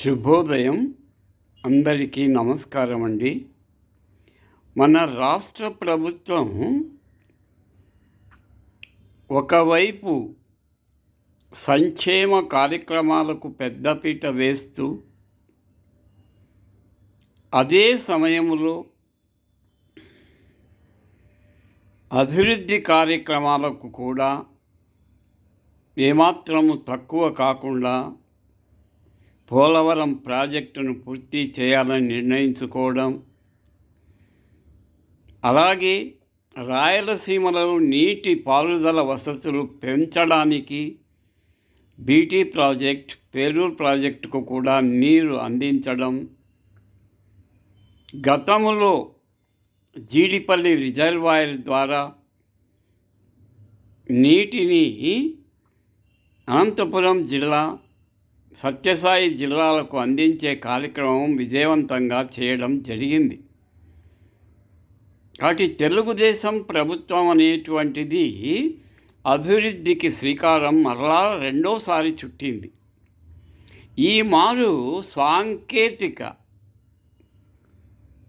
శుభోదయం. అందరికీ నమస్కారం అండి. మన రాష్ట్ర ప్రభుత్వం ఒకవైపు సంక్షేమ కార్యక్రమాలకు పెద్దపీట వేస్తూ అదే సమయంలో అభివృద్ధి కార్యక్రమాలకు కూడా ఏమాత్రము తక్కువ కాకుండా పోలవరం ప్రాజెక్టును పూర్తి చేయాలని నిర్ణయించుకోవడం అలాగే రాయలసీమలో నీటి పారుదల వసతులు పెంచడానికి బీటీ ప్రాజెక్ట్ పేరూరు ప్రాజెక్టుకు కూడా నీరు అందించడం గతంలో జీడిపల్లి రిజర్వాయర్ ద్వారా నీటిని అనంతపురం జిల్లా సత్యసాయి జిల్లాలకు అందించే కార్యక్రమం విజయవంతంగా చేయడం జరిగింది. కాబట్టి తెలుగుదేశం ప్రభుత్వం అనేటువంటిది అభివృద్ధికి శ్రీకారం మరలా రెండోసారి చుట్టింది. ఈ మారు సాంకేతిక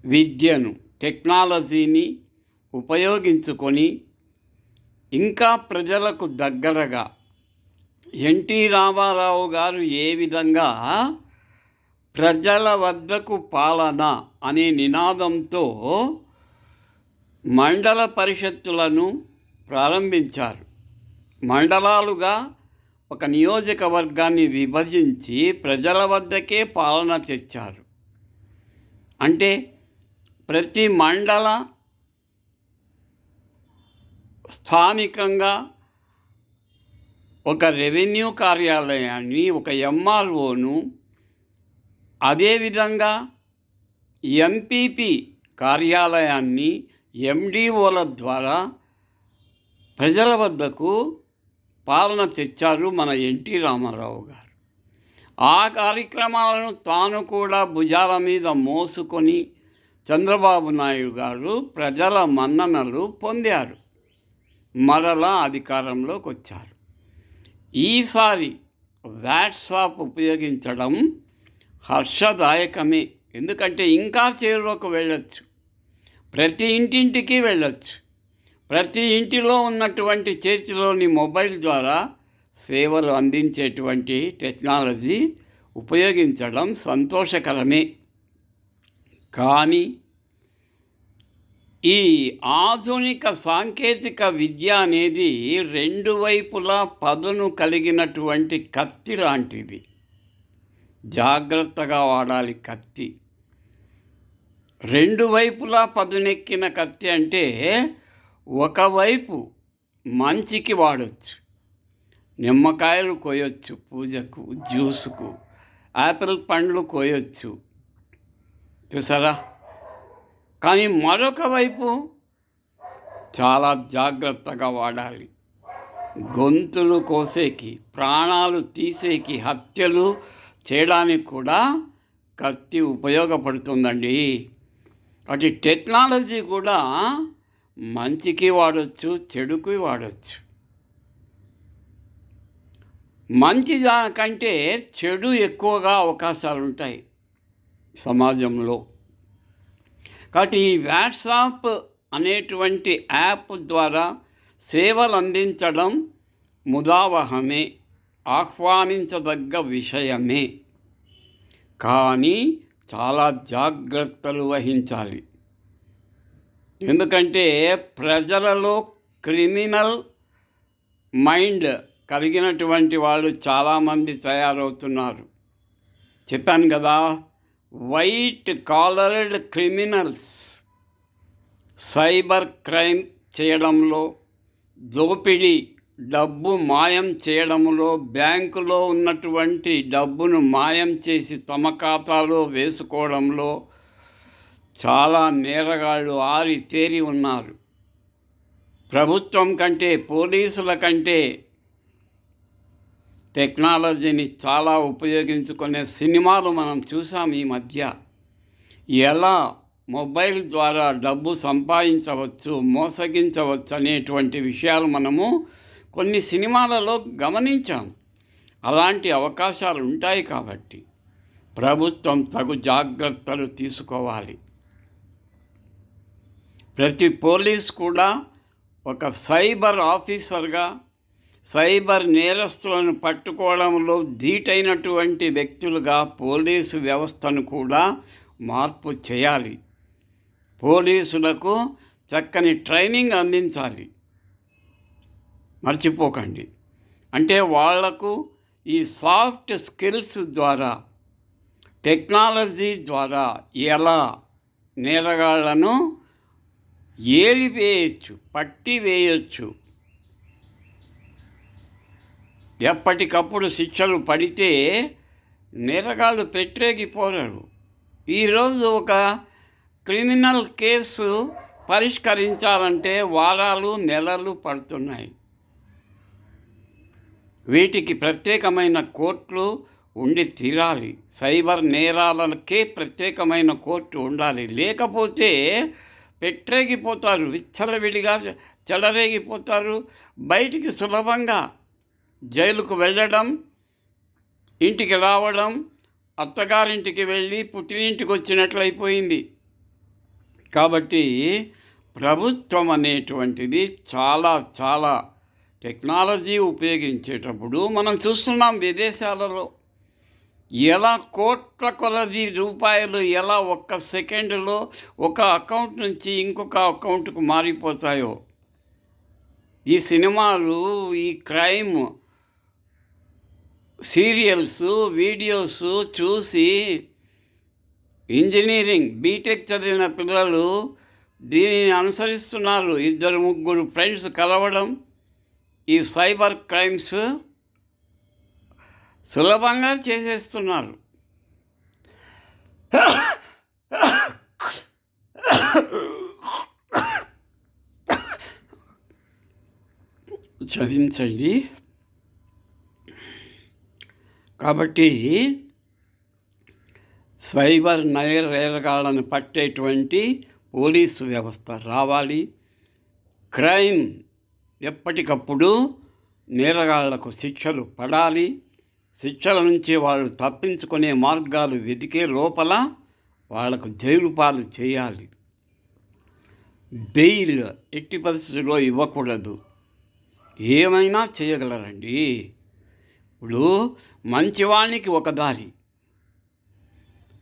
విద్యను టెక్నాలజీని ఉపయోగించుకొని ఇంకా ప్రజలకు దగ్గరగా ఎన్టీ రామారావు గారు ఏ విధంగా ప్రజల వద్దకు పాలన అనే నినాదంతో మండల పరిషత్తులను ప్రారంభించారు. మండలాలుగా ఒక నియోజకవర్గాన్ని విభజించి ప్రజల వద్దకే పాలన తెచ్చారు. అంటే ప్రతి మండల స్థానికంగా ఒక రెవెన్యూ కార్యాలయాన్ని ఒక ఎంఆర్ఓను అదేవిధంగా ఎంపీపీ కార్యాలయాన్ని ఎండిఓల ద్వారా ప్రజల వద్దకు పాలన తెచ్చారు మన ఎన్టీ రామారావు గారు. ఆ కార్యక్రమాలను తాను కూడా భుజాల మీద మోసుకొని చంద్రబాబు నాయుడు గారు ప్రజల మన్ననలు పొందారు. మరలా అధికారంలోకి వచ్చారు ఈసారి వాట్సాప్ ఉపయోగించడం హర్షదాయకమే. ఎందుకంటే ఇంకా చేరువకు వెళ్ళొచ్చు. ప్రతి ఇంటింటికి వెళ్ళొచ్చు. ప్రతి ఇంటిలో ఉన్నటువంటి చేతిలోని మొబైల్ ద్వారా సేవలు అందించేటువంటి టెక్నాలజీ ఉపయోగించడం సంతోషకరమే. కానీ ఈ ఆధునిక సాంకేతిక విద్య అనేది రెండు వైపులా పదును కలిగినటువంటి కత్తి లాంటిది. జాగ్రత్తగా వాడాలి కత్తి. రెండు వైపులా పదునెక్కిన కత్తి అంటే ఒకవైపు మంచికి వాడచ్చు. నిమ్మకాయలు కోయొచ్చు పూజకు జ్యూసుకు యాపిల్ పండ్లు కోయొచ్చు. చూసారా? కానీ మరొక వైపు చాలా జాగ్రత్తగా వాడాలి. గొంతులు కోసేకి ప్రాణాలు తీసేకి హత్యలు చేయడానికి కూడా కత్తి ఉపయోగపడుతుందండి. అది టెక్నాలజీ కూడా మంచికి వాడచ్చు చెడుకి వాడచ్చు. మంచి దానికంటే చెడు ఎక్కువగా అవకాశాలు ఉంటాయి సమాజంలో. కాబట్టి ఈ వాట్సాప్ అనేటువంటి యాప్ ద్వారా సేవలు అందించడం ముదావహమే ఆహ్వానించదగ్గ విషయమే. కానీ చాలా జాగ్రత్తలు వహించాలి. ఎందుకంటే ప్రజలలో క్రిమినల్ మైండ్ కలిగినటువంటి వాళ్ళు చాలామంది తయారవుతున్నారు. చెప్పాను కదా white collared criminals cyber crime చేయడంలో దోపిడీ డబ్బు మాయం చేయడంలో బ్యాంకులో ఉన్నటువంటి డబ్బును మాయం చేసి తమ ఖాతాలో వేసుకోవడంలో చాలా నేరగాళ్ళు ఆరి తేరి ఉన్నారు. ప్రభుత్వం కంటే పోలీసుల కంటే టెక్నాలజీని చాలా ఉపయోగించుకునే సినిమాలు మనం చూసాం ఈ మధ్య. ఎలా మొబైల్ ద్వారా డబ్బు సంపాదించవచ్చు మోసగించవచ్చు అనేటువంటి విషయాలు మనము కొన్ని సినిమాలలో గమనించాం. అలాంటి అవకాశాలు ఉంటాయి కాబట్టి ప్రభుత్వం తగు జాగ్రత్తలు తీసుకోవాలి. ప్రతి పోలీస్ కూడా ఒక సైబర్ ఆఫీసర్గా సైబర్ నేరస్తులను పట్టుకోవడంలో ధీటైనటువంటి వ్యక్తులుగా పోలీసు వ్యవస్థను కూడా మార్పు చేయాలి. పోలీసులకు చక్కని ట్రైనింగ్ అందించాలి. మర్చిపోకండి. అంటే వాళ్ళకు ఈ సాఫ్ట్ స్కిల్స్ ద్వారా టెక్నాలజీ ద్వారా ఎలా నేరగాళ్ళను ఏరివేయచ్చు పట్టి వేయచ్చు ఎప్పటికప్పుడు శిక్షలు పడితే నిరగాళ్ళు పెట్టేగిపోరారు ఈరోజు ఒక క్రిమినల్ కేసు పరిష్కరించాలంటే వారాలు నెలలు పడుతున్నాయి. వీటికి ప్రత్యేకమైన కోర్టులు ఉండి తీరాలి. సైబర్ నేరాలకే ప్రత్యేకమైన కోర్టు ఉండాలి. లేకపోతే పెట్టరేగిపోతారు విచ్చలవిడిగా చెలరేగిపోతారు బయటికి సులభంగా జైలుకు వెళ్ళడం ఇంటికి రావడం అత్తగారింటికి వెళ్ళి పుట్టినింటికి వచ్చినట్లయిపోయింది. కాబట్టి ప్రభుత్వం అనేటువంటిది చాలా చాలా టెక్నాలజీ ఉపయోగించేటప్పుడు మనం చూస్తున్నాం విదేశాలలో. ఎలా కోట్ల కొలది రూపాయలు ఎలా ఒక్క సెకండ్లో ఒక అకౌంట్ నుంచి ఇంకొక అకౌంట్కు మారిపోతాయో. ఈ సినిమాలు ఈ క్రైమ్ సీరియల్స్ వీడియోస్ చూసి ఇంజనీరింగ్ బీటెక్ చదివిన పిల్లలు దీనిని అనుసరిస్తున్నారు. ఇద్దరు ముగ్గురు ఫ్రెండ్స్ కలవడం ఈ సైబర్ క్రైమ్స్ సులభంగా చేసేస్తున్నారు. చదివించండి. కాబట్టి సైబర్ నేరగాళ్ళను పట్టేటువంటి పోలీసు వ్యవస్థ రావాలి. క్రైమ్ ఎప్పటికప్పుడు నేరగాళ్ళకు శిక్షలు పడాలి. శిక్షల నుంచి వాళ్ళు తప్పించుకునే మార్గాలు వెతికే లోపల వాళ్ళకు జైలు పాలు చేయాలి. బెయిల్ ఎట్టి పరిస్థితుల్లో ఇవ్వకూడదు. ఏమైనా చేయగలరండి? ఇప్పుడు మంచివానికి ఒక దారి.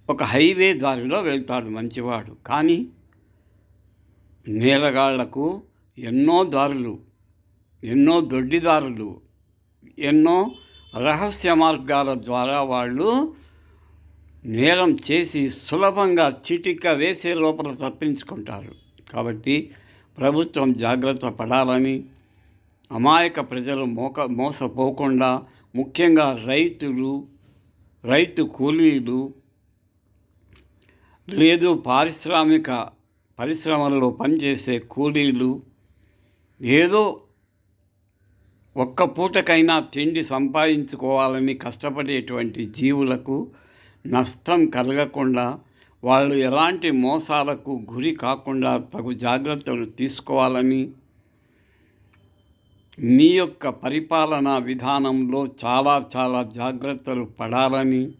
ఒక హైవే దారిలో వెళ్తాడు మంచివాడు. కానీ నేరగాళ్ళకు ఎన్నో దారులు ఎన్నో దొడ్డిదారులు ఎన్నో రహస్య మార్గాల ద్వారా వాళ్ళు నేరం చేసి సులభంగా చిటిక వేసే లోపల తప్పించుకుంటారు. కాబట్టి ప్రభుత్వం జాగ్రత్త పడాలని అమాయక ప్రజలు మోక మోసపోకుండా ముఖ్యంగా రైతులు రైతు కూలీలు లేదు పారిశ్రామిక పరిశ్రమల్లో పనిచేసే కూలీలు ఏదో ఒక్క పూటకైనా తిండి సంపాదించుకోవాలని కష్టపడేటువంటి జీవులకు నష్టం కలగకుండా వాళ్ళు ఎలాంటి మోసాలకు గురి కాకుండా తగు జాగ్రత్తలు తీసుకోవాలని మీ యొక్క పరిపాలనా విధానంలో చాలా చాలా జాగ్రత్తలు పడాలని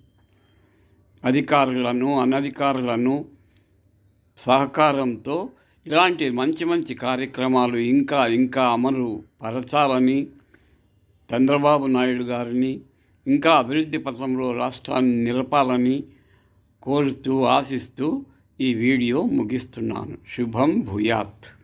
అధికారులను అనధికారులను సహకారంతో ఇలాంటి మంచి మంచి కార్యక్రమాలు ఇంకా ఇంకా అమలు పరచాలని చంద్రబాబు నాయుడు గారిని ఇంకా అభివృద్ధి పథంలో రాష్ట్రాన్ని నిలపాలని కోరుతూ ఆశిస్తూ ఈ వీడియో ముగిస్తున్నాను. శుభం భూయాత్.